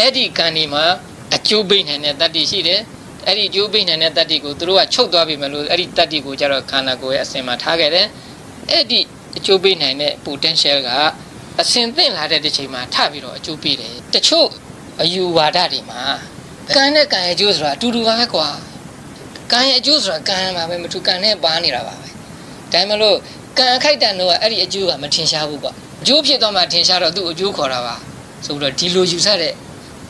အဲ့ဒီကံဒီမှာအကျိုးပိတ်နိုင်တဲ့တတ္တိရှိတယ်အဲ့ဒီအကျိုးပိတ်နိုင်တဲ့တတ္တိကိုသူတို့ကချုပ်သွားပြီမလို့အဲ့ဒီတတ္တိကိုကျတော့ခန္ဓာကိုယ်ရဲ့အစင်မှာထားခဲ့တယ်အဲ့ဒီအကျိုးပိတ်နိုင်တဲ့ potential ကအစင်သင့်လာတဲ့တစ်ချိန်မှာထပြီးတော့အကျိုးပေးတယ်တချို့အယူဝါဒတွေမှာကံနဲ့ကံရဲ့အကျိုးဆိုတာအတူတူပါပဲကွာကံရဲ့အကျိုးဆိုတာကံပါပဲမထူကံနဲ့ပါနေတာပါပဲဒါမှမလို့ကံအခိုက်တန်တော့အဲ့ဒီအကျိုးကမထင်ရှားဘူးကွာအကျိုးဖြစ်တော့မှထင်ရှားတော့သူ့အကျိုးခေါ်တာပါဆိုတော့ဒီလိုယူဆတဲ့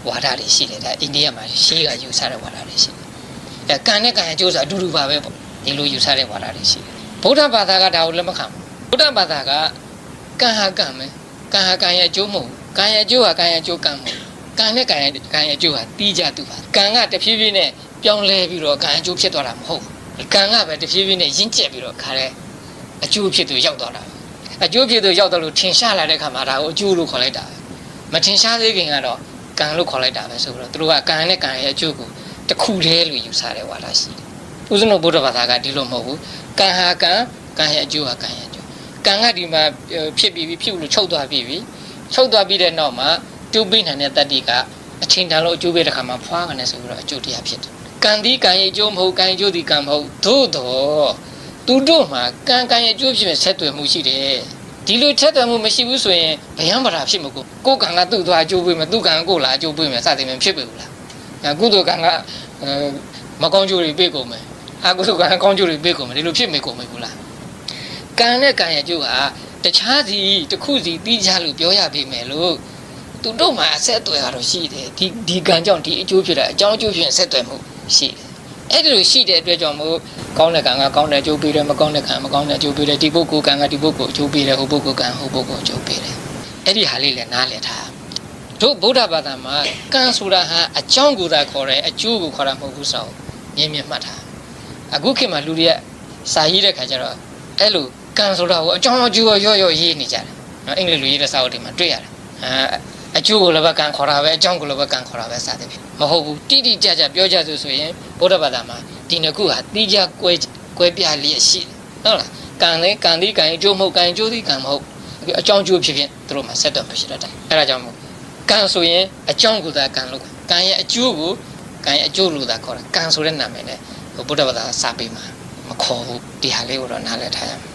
ဝါဒတွေရှိတယ်ဒါအိန္ဒိယမှာရှေးကယူဆတဲ့ဝါဒတွေရှိတယ်ဒါကံနဲ့ကံရဲ့အကျိုးဆိုတာအတူတူပါပဲပေါ့ဒီလိုယူဆတဲ့ဝါဒတွေရှိတယ်ဗုဒ္ဓဘာသာကဒါကိုလက်မခံဘူးဗုဒ္ဓဘာသာကကံဟာကံပဲကံဟာကံရဲ့အကျိုးမဟုတ်ဘူးကံရဲ့အကျိုးဟာကံရဲ့အကျိုးကံမဟုတ်ဘူးကံနဲ့ကံရဲ့ကံရဲ့အကျိုးဟာတီးကြသူပါကံကတဖြည်းဖြည်းနဲ့ပြောင်းလဲပြီးတော့ကံအကျိုးဖြစ်သွားတာမဟုတ်ဘူးကံကပဲတဖြည်းဖြည်းနဲ့ရင့်ကျက်ပြီးတော့ခါတဲ့အကျိုးဖြစ်သူရောက်သွားတာအကျိုးဖြစ်သူရောက်တော့လို့ထင်ရှားလာတဲ့ခါမှာဒါကိုအကျိုးလို့ခေါ်လိုက်တာမထင်ရှားသေးခင်ကတော့ ကံလို့ခေါ်လိုက်တာပဲဆိုတော့သူတို့ကကံနဲ့ကံရဲ့အကျိုးကိုတစ်ခုတည်းလို့ယူဆတဲ့ဝါဒရှိတယ်။ဦးဇင်းတို့ဗုဒ္ဓဘာသာကဒီလိုမဟုတ်ဘူး။ကံဟာကံကံရဲ့အကျိုးဟာကံရဲ့အကျိုး။ကံကဒီမှာဖြစ်ပြီးပြီဖြစ်လို့ချုပ်သွားပြီးပြီ။ချုပ်သွားပြီးတဲ့နောက်မှာကျိုးပိနိုင်တဲ့တတ္တိကအချိန်တန်လို့အကျိုးပေးတဲ့ခါမှာဖွားကနေဆိုပြီးတော့အကျိုးတရားဖြစ်တယ်။ကံဒီကံရဲ့အကျိုးမဟုတ်ကံရဲ့အကျိုးဒီကံမဟုတ်သို့တော့သူတို့မှာကံကံရဲ့အကျိုးဖြစ်မဲ့ဆက်သွယ်မှုရှိတယ်။ ဒီလိုချက်သွယ်မှုမရှိဘူးဆိုရင်ဗယံပရာဖြစ်မကိုကိုယ်ကံကသူ့သွားအကျိုးပေးမယ်သူ့ကံကကိုယ်လာအကျိုးပေးမယ်စသည်ဖြင့်ဖြစ်ပြီဘူးလားအဲကုသိုလ်ကံကအဲမကောင်းကျိုးတွေပေးကုန်မယ်အကုသိုလ်ကံကကောင်းကျိုးတွေပေးကုန်မယ်ဒီလိုဖြစ်မေကုန်မယ်ဘူးလားကံနဲ့ကံရဲ့အကျိုးကတခြားစီတစ်ခုစီပြီးကြလို့ပြောရပေမယ်လို့သူတို့မှာအဆက်အသွယ်ကတော့ရှိတယ်ဒီဒီကံကြောင့်ဒီအကျိုးဖြစ်တာအကြောင်းအကျိုးဖြစ်ဆက်သွယ်မှုရှိတယ် အဲ့ဒီလိုရှိတဲ့အတွက်ကြောင့်မို့ကောင်းတဲ့ကံကကောင်းတဲ့အကျိုးပေးတယ်မကောင်းတဲ့ကံမကောင်းတဲ့အကျိုးပေးတယ်ဒီပုဂ္ဂိုလ်ကံကဒီပုဂ္ဂိုလ်အကျိုးပေးတယ်ဟိုပုဂ္ဂိုလ်ကံဟိုပုဂ္ဂိုလ်အကျိုးပေးတယ်အဲ့ဒီဟာလေးလည်းနားလည်ထားတို့ဗုဒ္ဓဘာသာမှာကံဆိုတာဟာအကြောင်းကိုသာခေါ်တယ်အကျိုးကိုခေါ်တာမဟုတ်ဘူးဆိုတော့မြင်မြင်မှတ်ထားအခုခေတ်မှာလူတွေကစာရေးတဲ့ခါကျတော့အဲ့လိုကံဆိုတာကိုအကြောင်းအကျိုးရောရောရေးနေကြတယ်နော်အင်္ဂလိပ်လိုရေးတဲ့စာအုပ်တွေမှာတွေ့ရတယ်အဲ အကျိုးကိုလည်းပဲကံခေါ်တာပဲအကြောင်းကိုလည်းပဲကံခေါ်တာပဲစသဖြင့်မဟုတ်ဘူးတိတိကျကျပြောကြဆိုဆိုရင်ဗုဒ္ဓဘာသာမှာဒီနှစ်ခုဟာတိကျကွဲကွဲပြားလျက်ရှိတယ်ဟုတ်လားကံလည်းကံသည်ကံအကျိုးမဟုတ်ကံအကျိုးသည်ကံမဟုတ်အကြောင်းကျိုးဖြစ်ဖြစ်သူတို့မှာဆက်တော့မရှိတတ်တယ်အဲဒါကြောင့်မို့ကံဆိုရင်အကြောင်းကိုသာကံလို့ကံရဲ့အကျိုးကိုကံရဲ့အကျိုးလို့သာခေါ်တာကံဆိုတဲ့နာမည်နဲ့ဗုဒ္ဓဘာသာစာပေမှာမခေါ်ဘူးဒီဟာလေးကိုတော့နားလည်ထားရမယ်